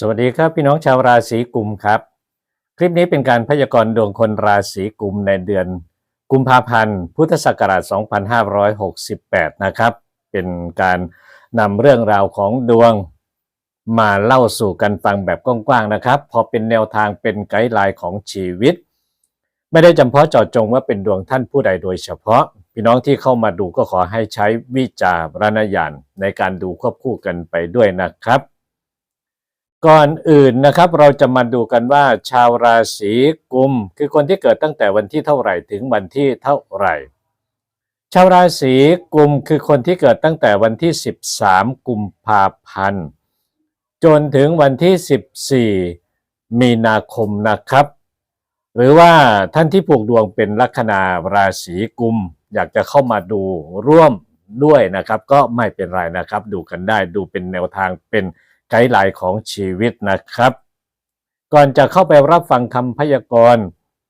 สวัสดีครับพี่น้องชาวราศีกุมครับ คลิปนี้เป็นการพยากรณ์ดวงคนราศีกุมในเดือน กุมภาพันธ์ พุทธศักราช 2568 นะครับ เป็นการนำเรื่องราวของดวงมาเล่าสู่กันฟังแบบกว้างๆนะครับ พอเป็นแนวทางเป็นไกด์ไลน์ของชีวิต ไม่ได้จำเพาะเจาะจงว่าเป็นดวงท่านผู้ใดโดยเฉพาะ พี่น้องที่เข้ามาดูก็ขอให้ใช้วิจารณญาณในการดูควบคู่กันไปด้วยนะครับ ก่อนอื่นนะครับเราจะมาดูกันว่า ชาวราศีกุม คือคนที่เกิดตั้งแต่วันที่เท่าไหร่ถึงวันที่เท่าไหร่ ชาวราศีกุมคือคนที่เกิดตั้งแต่วันที่ 13 กุมภาพันธ์จนถึงวันที่ 14 มีนาคมนะครับ หรือว่าท่านที่ผูกดวงเป็นลัคนาราศีกุม อยากจะเข้ามาดูร่วมด้วยนะครับ ก็ไม่เป็นไรนะครับ ดูกันได้ดูเป็นแนวทางเป็น ไกด์ไลน์ของชีวิตนะครับ ก่อนจะเข้าไปรับฟังคำพยากรณ์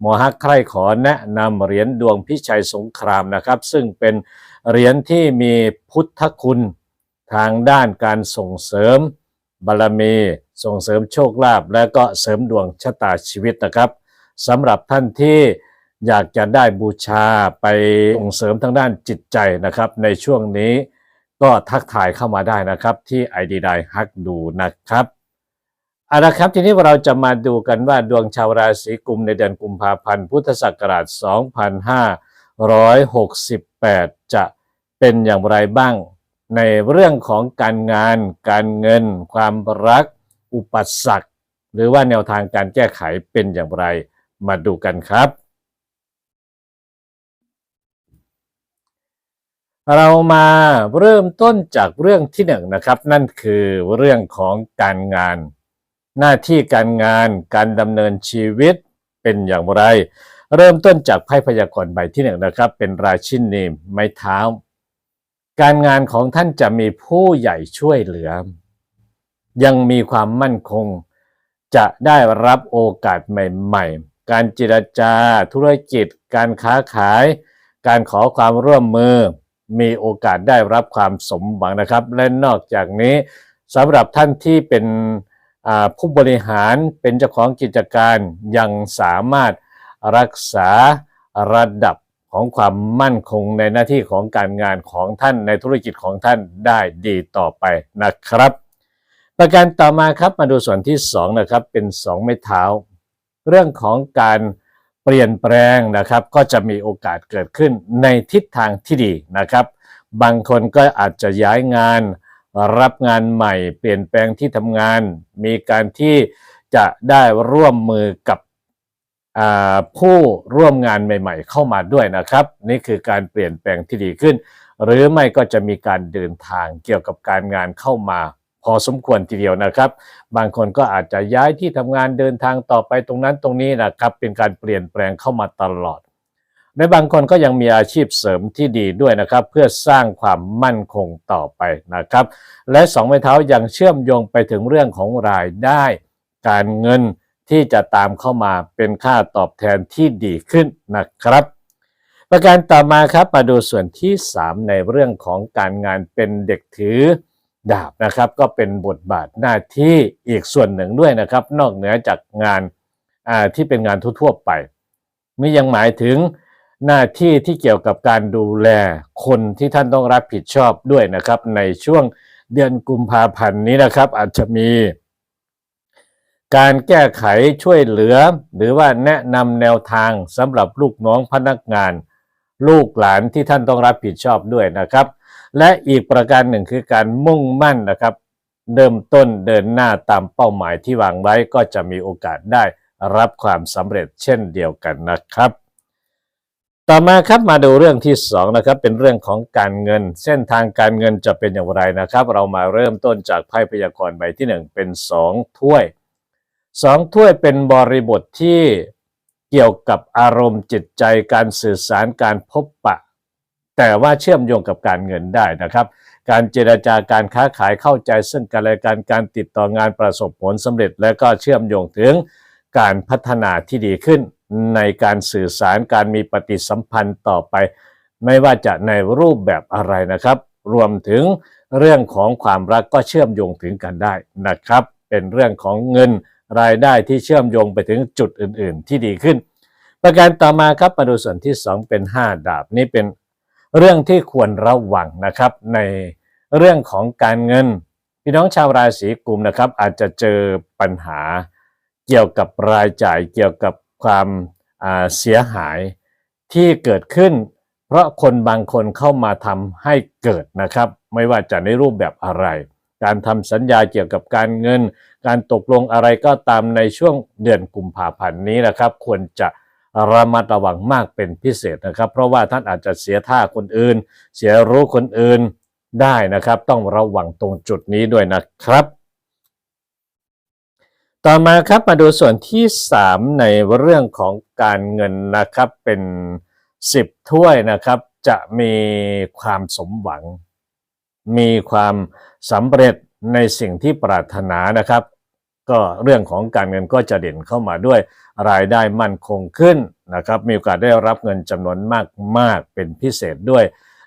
หมอฮักใครขอแนะนำเหรียญดวงพิชัยสงครามนะครับ ซึ่งเป็นเหรียญที่มีพุทธคุณ ทางด้านการส่งเสริมบารมี ส่งเสริมโชคลาภและก็เสริมดวงชะตาชีวิตนะครับสำหรับท่านที่อยากจะได้บูชาไปส่งเสริมทางด้านจิตใจนะครับ ในช่วงนี้ ก็ทักทายเข้ามาได้นะครับ ที่ ID ไดฮักดูนะครับเอาละครับทีนี้เราจะมาดูกันว่าดวงชาวราศีกุมในเดือนกุมภาพันธ์พุทธศักราช 2568 จะเป็นอย่างไรบ้าง ในเรื่องของการงาน การเงิน ความรัก อุปสรรค หรือว่าแนวทางการแก้ไขเป็นอย่างไร มาดูกันครับ เรามาเริ่มต้นจากเรื่องที่หนึ่งนะครับ นั่นคือเรื่องของการงาน หน้าที่การงานการดำเนินชีวิตเป็นอย่างไร เริ่มต้นจากไพ่พยากรณ์ใบที่หนึ่งนะครับ เป็นราชินีไม้เท้า การงานของท่านจะมีผู้ใหญ่ช่วยเหลือ ยังมีความมั่นคง จะได้รับโอกาสใหม่ ๆ การจิรจา ธุรกิจ การค้าขาย การขอความร่วมมือ มีโอกาสได้รับความสมหวังนะครับ และนอกจากนี้สำหรับท่านที่เป็นผู้บริหารเป็นเจ้าของกิจการยังสามารถรักษาระดับของความมั่นคงในหน้าที่ของการงานของท่านในธุรกิจของท่านได้ดีต่อไปนะครับ ประการต่อมาครับมาดูส่วนที่2นะครับเป็น 2 ไม้เท้า เรื่องของการ เปลี่ยนแปลงนะครับก็จะมีโอกาสเกิดขึ้นในทิศทางที่ดีนะครับ บางคนก็อาจจะย้ายงาน รับงานใหม่ เปลี่ยนแปลงที่ทำงาน มีการที่จะได้ร่วมมือกับผู้ร่วมงานใหม่ ๆ เข้ามาด้วยนะครับ นี่คือการเปลี่ยนแปลงที่ดีขึ้น หรือไม่ก็จะมีการเดินทางเกี่ยวกับการงานเข้ามา พอสมควรทีเดียวนะครับ บางคนก็อาจจะย้ายที่ทำงานเดินทางต่อไปตรงนั้นตรงนี้นะครับ เป็นการเปลี่ยนแปลงเข้ามาตลอดในบางคนก็ยังมีอาชีพเสริมที่ดีด้วยนะครับ เพื่อสร้างความมั่นคงต่อไปนะครับ และสองไม้เท้ายังเชื่อมโยงไปถึงเรื่องของรายได้ การเงินที่จะตามเข้ามาเป็นค่าตอบแทนที่ดีขึ้นนะครับ ประการต่อมาครับมาดูส่วนที่ 3 ในเรื่องของการงานเป็นเด็กถือ ดาบนะครับ ก็เป็นบทบาทหน้าที่อีกส่วนหนึ่งด้วยนะครับ นอกเหนือจากงานที่เป็นงานทั่วๆไปนี่ยังหมายถึงหน้าที่ที่เกี่ยวกับการดูแลคนที่ท่านต้องรับผิดชอบด้วยนะครับ ในช่วงเดือนกุมภาพันธ์นี้นะครับ อาจจะมี การแก้ไขช่วยเหลือ หรือว่าแนะนำแนวทางสำหรับลูกน้องพนักงาน ลูกหลานที่ท่านต้องรับผิดชอบด้วยนะครับ และอีกประการหนึ่งคือการมุ่งมั่นนะครับ เริ่มต้นเดินหน้าตามเป้าหมายที่วางไว้ก็จะมีโอกาสได้รับความสำเร็จเช่นเดียวกันนะครับ ต่อมาครับมาดูเรื่องที่2นะครับเป็นเรื่องของการเงิน เส้นทางการเงินจะเป็นอย่างไรนะครับ เรามาเริ่มต้นจากไพ่พยากรณ์ใบที่ 1 เป็น 2 ถ้วยสองถ้วยเป็นบริบทที่เกี่ยวกับอารมณ์จิตใจการสื่อสารการพบปะ แต่ว่าเชื่อมโยงกับการเงินได้นะครับ การเจราจาการค้าขายเข้าใจซึ่งกันและกันการติดต่องานประสบผลสำเร็จ และก็เชื่อมโยงถึงการพัฒนาที่ดีขึ้น ในการสื่อสารการมีปฏิสัมพันธ์ต่อไป ไม่ว่าจะในรูปแบบอะไรนะครับ รวมถึงเรื่องของความรักก็เชื่อมโยงถึงกันได้นะครับ เป็นเรื่องของเงินรายได้ที่เชื่อมโยงไปถึงจุดอื่น ๆ ที่ดีขึ้น ประการต่อมาครับมาดูส่วนที่ 2 เป็น 5 ดาบนี่เป็น เรื่องที่ควรระวังนะครับในเรื่องของการเงิน พี่น้องชาวราศีกุมนะครับ อาจจะเจอปัญหาเกี่ยวกับรายจ่ายเกี่ยวกับความเสียหายที่เกิดขึ้น เพราะคนบางคนเข้ามาทำให้เกิดนะครับ ไม่ว่าจะในรูปแบบอะไร การทำสัญญาเกี่ยวกับการเงิน การตกลงอะไรก็ตามในช่วงเดือนกุมภาพันธ์นี้นะครับ ควรจะ ระมัดระวังมากเป็นพิเศษนะครับ เพราะว่าท่านอาจจะเสียท่าคนอื่น เสียรู้คนอื่นได้นะครับ ต้องระวังตรงจุดนี้ด้วยนะครับ ต่อมาครับมาดูส่วนที่ 3 ในเรื่องของการเงินนะครับเป็น 10 ถ้วยนะครับ จะมีความสมหวัง มีความสำเร็จในสิ่งที่ปรารถนานะครับ ก็เรื่องของการเงินก็จะเด่นเข้ามาด้วยรายได้มั่นคงขึ้นนะครับ มีโอกาสได้รับเงินจำนวนมากๆเป็นพิเศษด้วย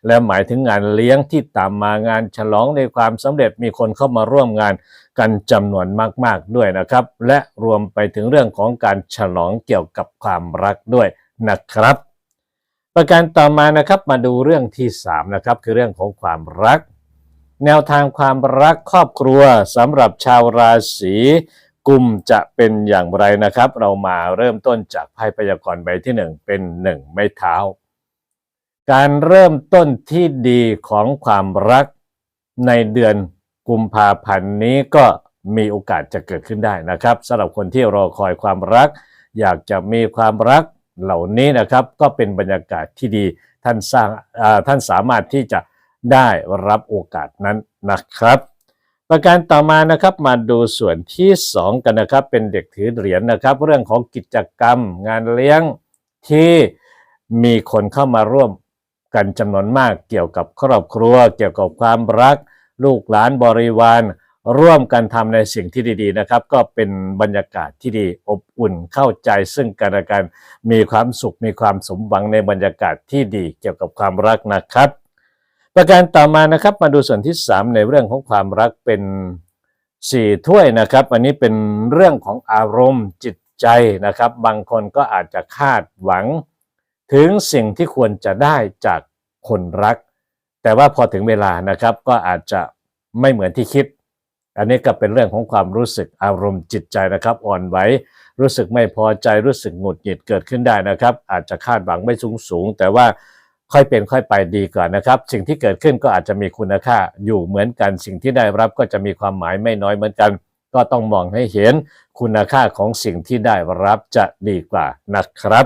และหมายถึงงานเลี้ยงที่ตามมางานฉลองในความสำเร็จมีคนเข้ามาร่วมงานกันจำนวนมาก ๆด้วยนะครับ และรวมไปถึงเรื่องของการฉลองเกี่ยวกับความรักด้วยนะครับ ประการต่อมานะครับมาดูเรื่องที่3นะครับคือเรื่องของความรัก แนวทางความรักครอบครัวสำหรับชาวราศีกุมจะเป็นอย่างไรนะครับ เรามาเริ่มต้นจากไพ่พยากรณ์ใบที่1เป็น1ไม้เท้า การเริ่มต้นที่ดีของความรักในเดือนกุมภาพันธ์นี้ก็มีโอกาสจะเกิดขึ้นได้นะครับสำหรับคนที่รอคอยความรัก อยากจะมีความรักเหล่านี้นะครับ ก็เป็นบรรยากาศที่ดีท่านสร้างท่านสามารถที่จะ ได้รับโอกาสนั้นนะครับ ประการต่อมานะครับมาดูส่วนที่ 2 กันนะครับ เป็นเด็กถือเหรียญนะครับ เรื่องของกิจกรรม งานเลี้ยงที่มีคนเข้ามาร่วมกันจำนวนมากเกี่ยวกับครอบครัว เกี่ยวกับความรัก ลูกหลานบริวารร่วมกันทำในสิ่งที่ดีๆนะครับ ก็เป็นบรรยากาศที่ดีอบอุ่นเข้าใจซึ่งกันและกันมีความสุขมีความสมหวังในบรรยากาศที่ดีเกี่ยวกับความรักนะครับ ประการต่อมานะครับมาดูส่วนที่ 3 ในเรื่องของความรักเป็น4ถ้วยนะครับอันนี้เป็นเรื่องของอารมณ์จิตใจนะครับ บางคนก็อาจจะคาดหวัง ถึงสิ่งที่ควรจะได้จากคนรัก แต่ว่าพอถึงเวลานะครับก็อาจจะไม่เหมือนที่คิด อันนี้ก็เป็นเรื่องของความรู้สึกอารมณ์จิตใจนะครับ อ่อนไหวรู้สึกไม่พอใจรู้สึกหงุดหงิดเกิดขึ้นได้นะครับ อาจจะคาดหวังไม่สูงสูง แต่ว่า ค่อยเป็นค่อยไปดีก่อนนะครับ สิ่งที่เกิดขึ้นก็อาจจะมีคุณค่าอยู่เหมือนกัน สิ่งที่ได้รับก็จะมีความหมายไม่น้อยเหมือนกัน ก็ต้องมองให้เห็นคุณค่าของสิ่งที่ได้รับจะดีกว่านะครับ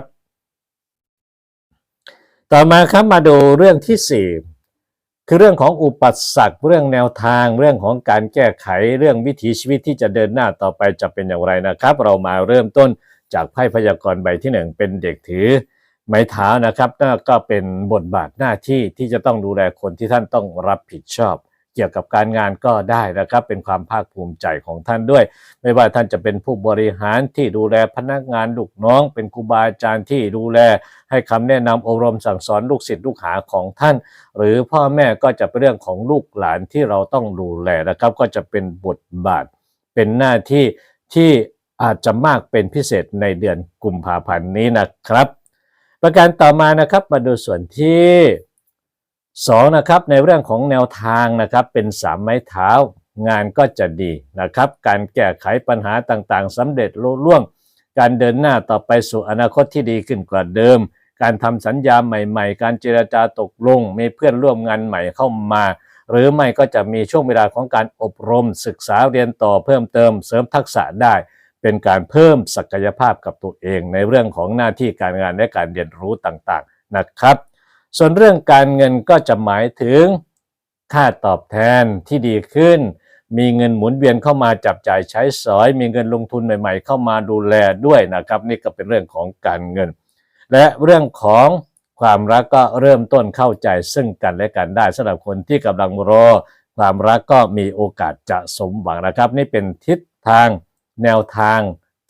ต่อมาครับมาดูเรื่องที่ 4คือเรื่องของอุปสรรคเรื่องแนวทางเรื่องของการแก้ไขเรื่องวิถีชีวิตที่จะเดินหน้าต่อไปจะเป็นอย่างไรนะครับ เรามาเริ่มต้นจากไพ่พยากรณ์ใบที่ 1 เป็นเด็กถือ ไม้เท้านะครับนั่นก็เป็นบทบาทหน้าที่ที่จะต้องดูแลคนที่ท่านต้องรับผิดชอบ เกี่ยวกับการงานก็ได้นะครับ เป็นความภาคภูมิใจของท่านด้วย ไม่ว่าท่านจะเป็นผู้บริหารที่ดูแลพนักงานลูกน้อง เป็นครูบาอาจารย์ที่ดูแล ให้คำแนะนำอบรมสั่งสอนลูกศิษย์ลูกหาของท่าน หรือพ่อแม่ก็จะเป็นเรื่องของลูกหลานที่เราต้องดูแลนะครับ ก็จะเป็นบทบาท เป็นหน้าที่ที่อาจจะมากเป็นพิเศษในเดือนกุมภาพันธ์นี้นะครับ ประการต่อมานะครับมาดูส่วนที่สองนะครับในเรื่องของแนวทางนะครับเป็นสามไม้เท้างานก็จะดีนะครับ การแก้ไขปัญหาต่างๆสำเร็จลุล่วง การเดินหน้าต่อไปสู่อนาคตที่ดีขึ้นกว่าเดิม การทำสัญญาใหม่ ๆ การเจรจาตกลง มีเพื่อนร่วมงานใหม่เข้ามา หรือไม่ก็จะมีช่วงเวลาของการอบรมศึกษาเรียนต่อเพิ่มเติมเสริมทักษะได้ เป็นการเพิ่มศักยภาพกับตัวเอง ในเรื่องของหน้าที่การงานและการเรียนรู้ต่างๆนะครับ ส่วนเรื่องการเงินก็จะหมายถึงค่าตอบแทนที่ดีขึ้น มีเงินหมุนเวียนเข้ามาจับจ่ายใช้สอย มีเงินลงทุนใหม่ ๆ เข้ามาดูแลด้วยนะครับ นี่ก็เป็นเรื่องของการเงิน และเรื่องของความรักก็เริ่มต้นเข้าใจซึ่งกันและกันได้สำหรับคนที่กำลังรอความรักก็มีโอกาสจะสมหวังนะครับ นี่เป็นทิศทาง แนวทาง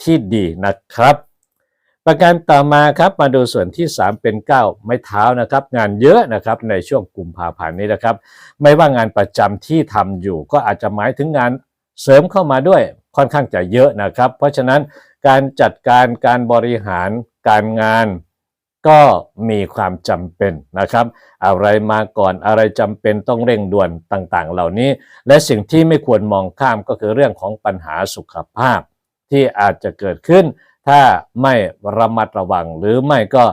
ที่ดีนะครับ ประการต่อมาครับมาดูส่วนที่ 3 เป็น 9 ไม้เท้านะครับ งานเยอะนะครับในช่วงกุมภาพันธ์นี้นะครับ ไม่ว่างานประจำที่ทำอยู่ ก็อาจจะหมายถึงงานเสริมเข้ามาด้วยค่อนข้างจะเยอะนะครับ เพราะฉะนั้นการจัดการการบริหารการงาน ก็มีความจำเป็นนะครับ อะไรมาก่อนอะไรจำเป็นต้องเร่งด่วนต่างๆ เหล่านี้ และสิ่งที่ไม่ควรมองข้ามก็คือเรื่องของปัญหาสุขภาพ ที่อาจจะเกิดขึ้น ถ้าไม่ระมัดระวังหรือไม่ก็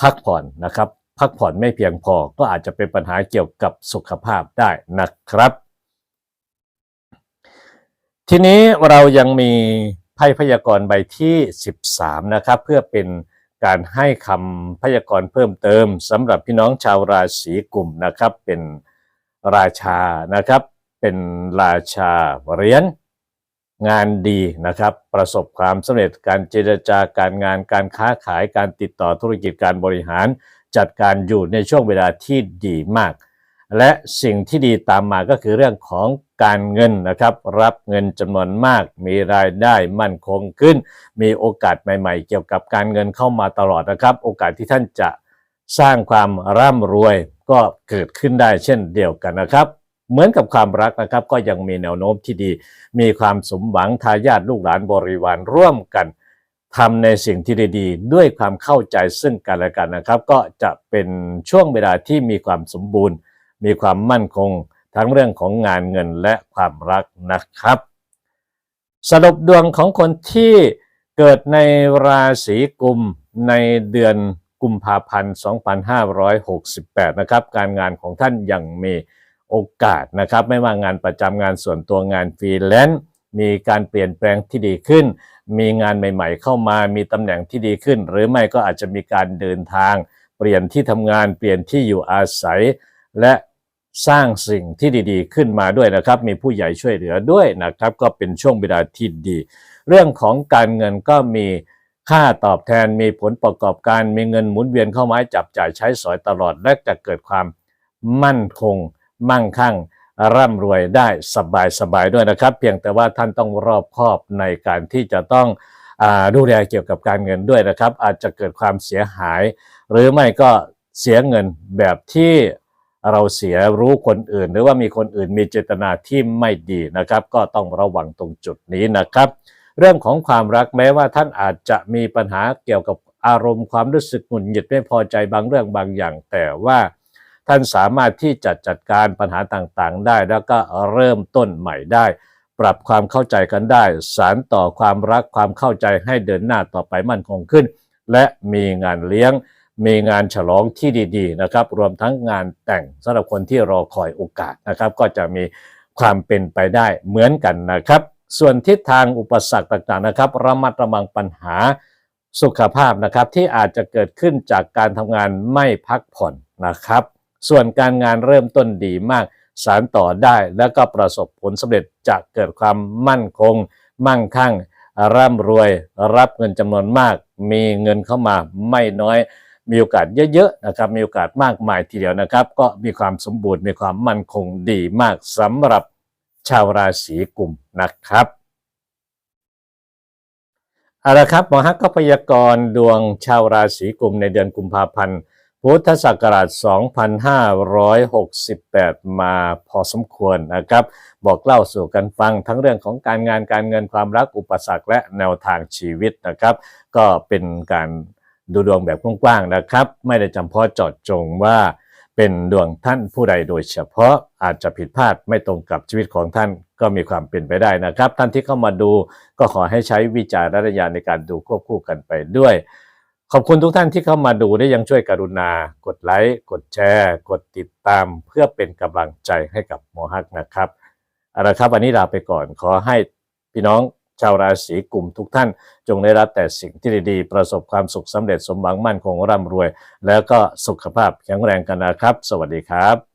พักผ่อนนะครับ พักผ่อนไม่เพียงพอก็อาจจะเป็นปัญหาเกี่ยวกับสุขภาพได้นะครับ ทีนี้เรายังมีไพ่พยากรณ์ใบที่ 13 นะครับ เพื่อเป็น การให้คำพยากรณ์เพิ่มเติมสำหรับพี่น้องชาวราศีกลุ่มนะครับเป็นราชานะครับเป็นราชาเหรียญงานดีนะครับ ประสบความสำเร็จการเจรจาการงานการค้าขายการติดต่อธุรกิจการบริหาร จัดการอยู่ในช่วงเวลาที่ดีมาก และสิ่งที่ดีตามมาก็คือเรื่องของการเงินนะครับ รับเงินจำนวนมาก มีรายได้มั่นคงขึ้น มีโอกาสใหม่ๆ เกี่ยวกับการเงินเข้ามาตลอดนะครับ โอกาสที่ท่านจะสร้างความร่ำรวยก็เกิดขึ้นได้เช่นเดียวกันนะครับ เหมือนกับความรักนะครับก็ยังมีแนวโน้มที่ดี มีความสมหวังทายาทลูกหลานบริวารร่วมกันทำในสิ่งที่ดีๆด้วยความเข้าใจซึ่งกันและกันนะครับ ก็จะเป็นช่วงเวลาที่มีความสมบูรณ์ มีความมั่นคงทั้งเรื่องของงานเงินและความรักนะครับ สรุปดวงของคนที่เกิดในราศีกุมในเดือนกุมภาพันธ์ 2568 นะครับ การงานของท่านยังมีโอกาสนะครับ ไม่ว่างานประจำงานส่วนตัวงานฟรีแลนซ์มีการเปลี่ยนแปลงที่ดีขึ้น มีงานใหม่ๆเข้ามามีตำแหน่งที่ดีขึ้น หรือไม่ก็อาจจะมีการเดินทาง เปลี่ยนที่ทำงานเปลี่ยนที่อยู่อาศัย และ สร้างสิ่งที่ดีๆ ขึ้นมาด้วยนะครับ มีผู้ใหญ่ช่วยเหลือด้วยนะครับ ก็เป็นช่วงเวลาที่ดี เรื่องของการเงินก็มีค่าตอบแทนมีผลประกอบการมีเงินหมุนเวียนเข้ามาจับจ่ายใช้สอยตลอด และจะเกิดความมั่นคง มั่งคั่ง ร่ำรวยได้สบายสบายๆด้วยนะครับ เพียงแต่ว่าท่านต้องรอบคอบในการที่จะต้องอดูแลเกี่ยวกับการเงินด้วยนะครับ อาจจะเกิดความเสียหาย หรือไม่ก็เสียเงินแบบที่ เราเสียรู้คนอื่น หรือว่ามีคนอื่นมีเจตนาที่ไม่ดีนะครับ ก็ต้องระวังตรงจุดนี้นะครับ เรื่องของความรักแม้ว่าท่านอาจจะมีปัญหาเกี่ยวกับอารมณ์ความรู้สึกหงุดหงิดไม่พอใจบางเรื่องบางอย่าง แต่ว่าท่านสามารถที่จะจัดการปัญหาต่างๆ ได้แล้วก็เริ่มต้นใหม่ได้ ปรับความเข้าใจกันได้ สารต่อความรักความเข้าใจให้เดินหน้าต่อไปมั่นคงขึ้น และมีงานเลี้ยง มีงานฉลองที่ดีๆนะครับ รวมทั้งงานแต่งสำหรับคนที่รอคอยโอกาสนะครับ ก็จะมีความเป็นไปได้เหมือนกันนะครับ ส่วนทิศทางอุปสรรคต่างๆนะครับ ระมัดระวังปัญหาสุขภาพนะครับ ที่อาจจะเกิดขึ้นจากการทำงานไม่พักผ่อนนะครับ ส่วนการงานเริ่มต้นดีมาก สารต่อได้แล้วก็ประสบผลสำเร็จจะเกิดความมั่นคง มั่งคั่ง ร่ำรวย รับเงินจำนวนมาก มีเงินเข้ามาไม่น้อย มีโอกาสเยอะๆนะครับมีโอกาสมากมายทีเดียวนะครับ ก็มีความสมบูรณ์มีความมั่นคงดีมากสำหรับชาวราศีกุมนะครับเอาละครับหมอฮักก็พยากรณ์ดวงชาวราศีกุมในเดือนกุมภาพันธ์ พุทธศักราช 2568 มาพอสมควรนะครับ บอกเล่าสู่กันฟังทั้งเรื่องของการงานการเงินความรักอุปสรรคและแนวทางชีวิตนะครับ ก็เป็นการ ดูดวงแบบกว้างๆนะครับ ไม่ได้จำเพาะเจาะจงว่าเป็นดวงท่านผู้ใดโดยเฉพาะอาจจะผิดพลาดไม่ตรงกับชีวิตของท่านก็มีความเป็นไปได้นะครับ ท่านที่เข้ามาดูก็ขอให้ใช้วิจารณญาณในการดูควบคู่กันไปด้วย ขอบคุณทุกท่านที่เข้ามาดูได้ยังช่วยกรุณา กดไลค์กดแชร์ กดติดตาม เพื่อเป็นกำลังใจให้กับหมอฮักนะครับเอาละครับวันนี้ลาไปก่อนขอให้พี่น้อง ชาวราศีกุมทุกท่าน จงได้รับแต่สิ่งที่ดีๆ ประสบความสุขสำเร็จสมหวังมั่นคงร่ำรวย แล้วก็สุขภาพแข็งแรงกันนะครับ สวัสดีครับ